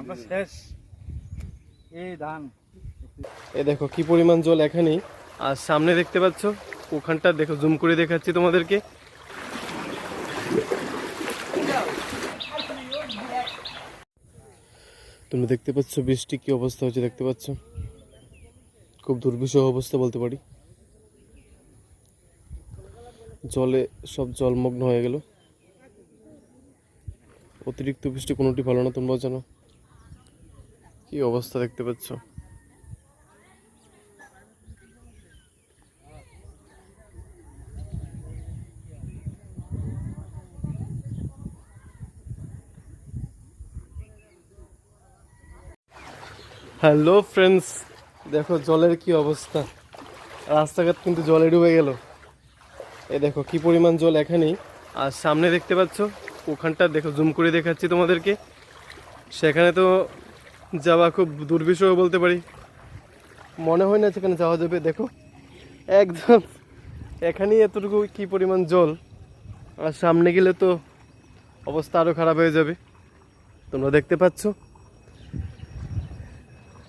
আমরা শেষ। এই ধান। এ দেখো কি পরিমাণ জল এখানেই। আর সামনে দেখতে পাচ্ছ, ওখানটা দেখো, জুম করে দেখাচ্ছি তোমাদেরকে। তোমরা দেখতে পাচ্ছ, বৃষ্টি কি অবস্থা হচ্ছে দেখতে পাচ্ছ? খুব দুর্বিষহ অবস্থা বলতে পারি। জলে সব জলমগ্ন হয়ে গেল। অতিরিক্ত বৃষ্টি কোনোটি ভালো না, তোমরাও জানো। কি অবস্থা দেখতে পাচ্ছ? হ্যালো ফ্রেন্ডস দেখো, জলের কি অবস্থা? রাস্তাঘাট কিন্তু জলে ডুবে গেল। এ দেখো, কি পরিমাণ জল এখানেই। আর সামনে দেখতে পাচ্ছ, ওখানটা দেখো, জুম করে দেখাচ্ছি তোমাদেরকে। সেখানে তো যাওয়া খুব দুর্বিষহ বলতে পারি। মনে হয় না সেখানে যাওয়া যাবে, দেখো। একদম, এখানেই এতটুকু কি পরিমাণ জল। আর সামনে গেলে তো অবস্থা আরও খারাপ হয়ে যাবে। তোমরা দেখতে পাচ্ছ।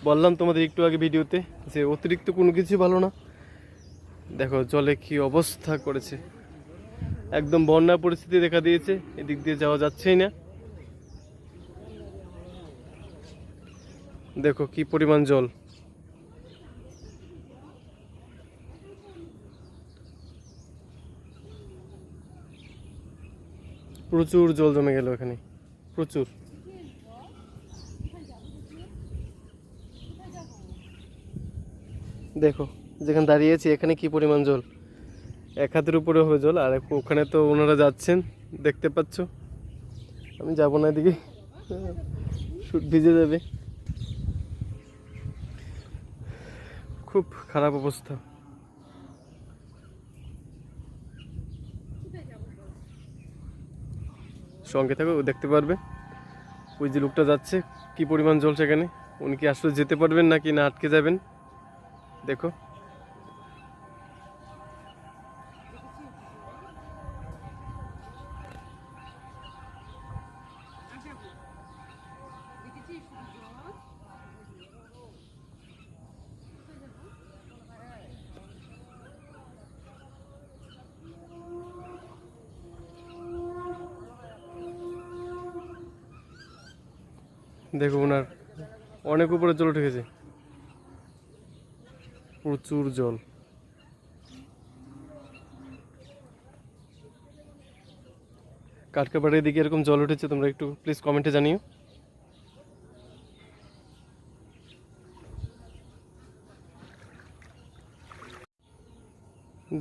বললাম তোমাদের একটু আগে ভিডিওতে যে অতিরিক্ত কোনো কিছু ভালো না। দেখো, জলে কি অবস্থা করেছে। একদম বন্যা পরিস্থিতি দেখা দিয়েছে, এদিক দিয়ে যাওয়া যাচ্ছেই না। দেখো কি পরিমাণ জল। প্রচুর জল জমে গেল এখানে। প্রচুর। দেখো, যেখানে দাঁড়িয়েছি এখানে কি পরিমাণ জল? এক হাতের উপরে হবে জল, আর ওখানে তো ওনারা যাচ্ছেন, দেখতে পাচ্ছ? আমি যাব না এদিকে। ভিজে যাবে। খুব খারাপ অবস্থা। সঙ্গে থাকো দেখতে পারবে। ওই যে লোকটা যাচ্ছে, কি পরিমাণ জল সেখানে উনি কি আসলে যেতে পারবেন নাকি না আটকে যাবেন? দেখো। দেখো ওনার অনেক উপরে জল উঠে গেছে প্রচুর জল। কাটকাপাড়ের দিকে এরকম জল উঠেছে, তোমরা একটু প্লিজ কমেন্টে জানিও।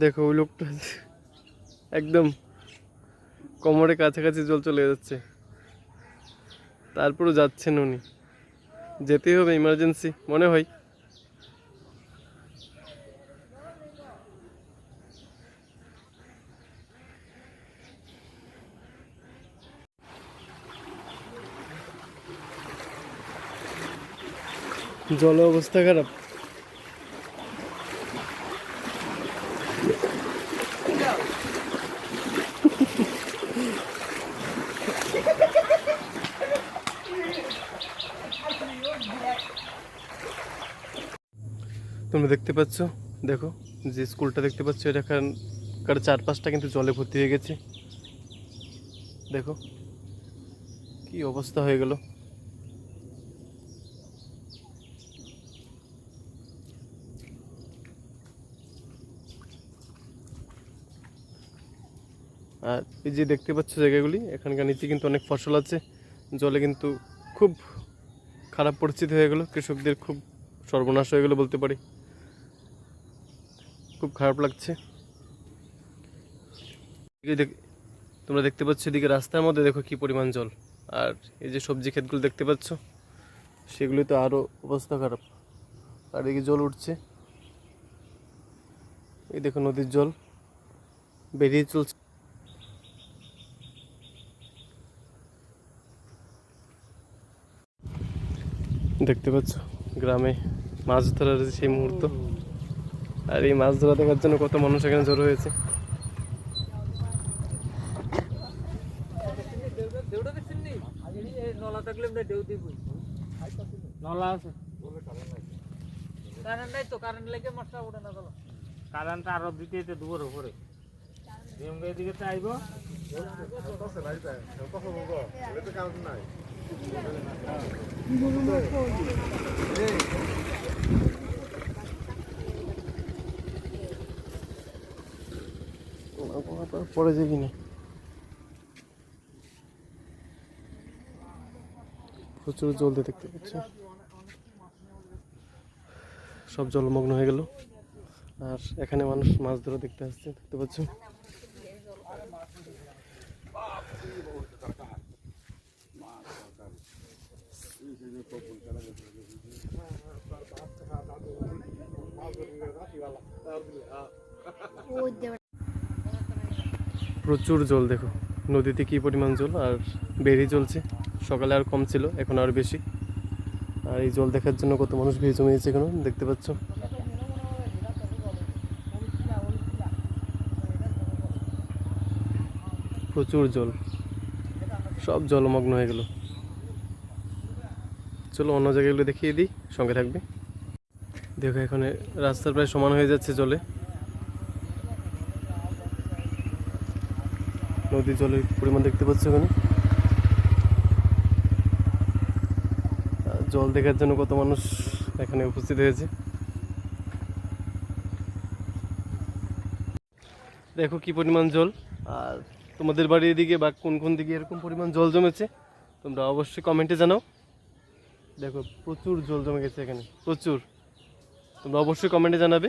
দেখো ওই লোকটা একদম কোমরে কাছাকাছি জল চলে যাচ্ছে। তারপরও যাচ্ছেন উনি। যেতেই হবে ইমার্জেন্সি মনে হয়। জল অবস্থা খারাপ। তোমরা দেখতে পাচ্ছ? দেখো, যে স্কুলটা দেখতে পাচ্ছ এটাকার চারপাশটা কিন্তু জলে ভর্তি হয়ে গেছে। দেখো, কি অবস্থা হয়ে গেল। আর এই যে দেখতে পাচ্ছ জায়গাগুলি, এখানকার নিচে কিন্তু অনেক ফসল আছে। জলে কিন্তু খুব খারাপ পরিস্থিতি হয়ে গেল, কৃষকদের খুব সর্বনাশ হয়ে গেল বলতে পারি। খুব খারাপ লাগছে। তোমরা দেখতে পাচ্ছ এদিকে রাস্তার মধ্যে দেখো কি পরিমাণ জল। আর এই যে সবজি ক্ষেতগুলো দেখতে পাচ্ছ সেগুলি তো আরও অবস্থা খারাপ। আর এদিকে জল উঠছে। এই দেখো নদীর জল বেরিয়ে চলছে। দেখতে পাচ্ছ, গ্রামে মাছ ধরার সেই মুহূর্ত। আর এই মাছ ধরা দেখার জন্য কত মানুষ এখানে জড়ো হয়েছে। দেউটা দেখছেন নলা থাকলে ঢেউ দিব নলা আছে কারেন্ট নাই আরও দিতে দিতে দুপুর উপরে। এদিকে চাইব পড়ে যায় কিনা প্রচুর জল দিয়ে দেখতে পাচ্ছি। সব জলমগ্ন হয়ে গেল। আর এখানে মানুষ মাছ ধরে দেখতে আসছে, দেখতে পাচ্ছ? প্রচুর জল, দেখো। নদীতে কি পরিমাণ জল আর বেড়ে চলছে সকালে আর কম ছিল, এখন আর বেশি। আর এই জল দেখার জন্য কত মানুষ ভিড় জমিয়েছে এখানে, দেখতে পাচ্ছ? প্রচুর জল। সব জলমগ্ন হয়ে গেল। চলো অন্য জায়গাগুলো দেখিয়ে দিই, সঙ্গে থাকবে। দেখো, এখানে রাস্তার প্রায় সমান হয়ে যাচ্ছে জলে। নদীর জলের পরিমাণ দেখতে পাচ্ছ আর জল দেখার জন্য কত মানুষ এখানে উপস্থিত হয়েছে। দেখো কি পরিমাণ জল। আর তোমাদের বাড়ির দিকে বা কোন কোন দিকে এরকম পরিমাণ জল জমেছে, তোমরা অবশ্যই কমেন্টে জানাও। দেখো প্রচুর জল জমে গেছে এখানে, প্রচুর। তোমরা অবশ্যই কমেন্টে জানাবে।